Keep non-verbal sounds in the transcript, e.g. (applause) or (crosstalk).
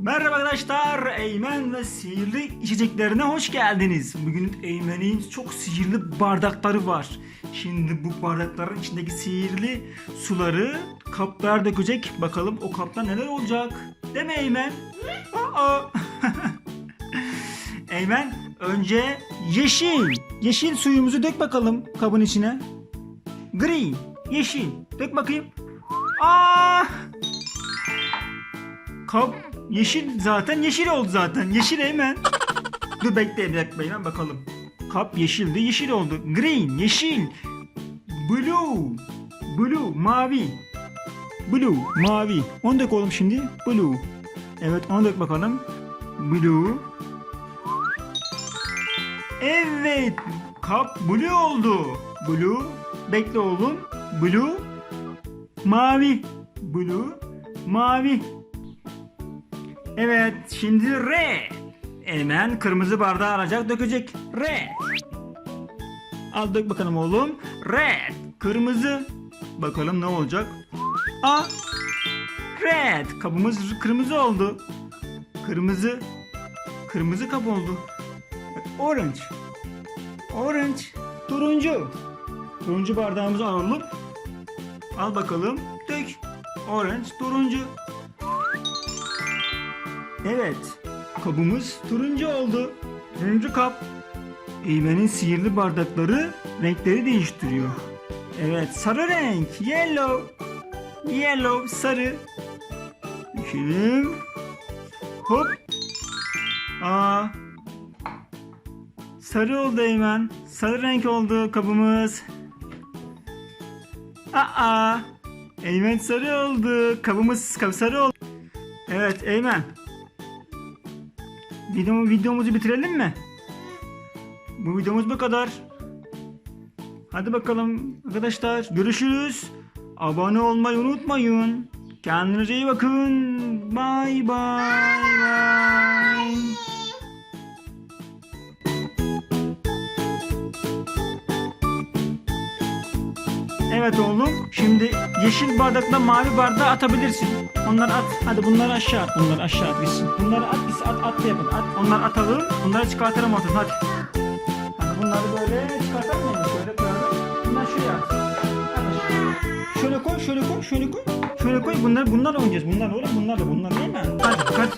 Merhaba arkadaşlar, Eymen ve sihirli içeceklerine hoş geldiniz. Bugün Eymen'in çok sihirli bardakları var. Şimdi bu bardakların içindeki sihirli suları kaplar dökecek. Bakalım o kapta neler olacak? Değil mi Eymen? Aa! (laughs) Eymen, önce yeşil, yeşil suyumuzu dök bakalım kabın içine. Green, yeşil. Dök bakayım. Aa! Kap yeşil zaten yeşil oldu zaten. Yeşil hemen. (laughs) Dur bekle bir dakika hemen bakalım. Kap yeşildi yeşil oldu. Green yeşil. Blue. Blue mavi. Blue mavi. Onu dök oğlum şimdi. Blue. Evet onu dök bakalım. Blue. Evet. Kap blue oldu. Blue. Bekle oğlum. Blue. Mavi. Blue. Mavi. Evet şimdi R. Hemen kırmızı bardağı alacak dökecek. R. Al dök bakalım oğlum. Red. Kırmızı. Bakalım ne olacak. A. Red. Kabımız kırmızı oldu. Kırmızı. Kırmızı kap oldu. Orange. Orange. Turuncu. Turuncu bardağımızı alalım. Al bakalım. Dök. Orange. Turuncu. Evet. Kabımız turuncu oldu. Turuncu kap. Eymen'in sihirli bardakları renkleri değiştiriyor. Evet sarı renk. Yellow. Yellow sarı. Düşelim. Hop. Aa. Sarı oldu Eymen. Sarı renk oldu kabımız. Aa. Eymen sarı oldu. Kabımız kab sarı oldu. Evet Eymen. Videomu, videomuzu bitirelim mi? Bu videomuz bu kadar. Hadi bakalım arkadaşlar görüşürüz. Abone olmayı unutmayın. Kendinize iyi bakın. Bay bay. Evet oğlum. Şimdi yeşil bardakla mavi bardağı atabilirsin. Onları at. Hadi bunları aşağı at. Bunları aşağı at gitsin. Bunları at gitsin. At at da yapın. At. Onları atalım. Bunları çıkartalım ortadan. Hadi. Hadi bunları böyle çıkartalım mı? Şöyle koyalım. Bunları şuraya at. Şöyle koy, şöyle koy, şöyle koy. Şöyle koy. Bunları bunlarla oynayacağız. Bunlar oğlum bunlarla. Bunlar değil mi? Hadi hadi.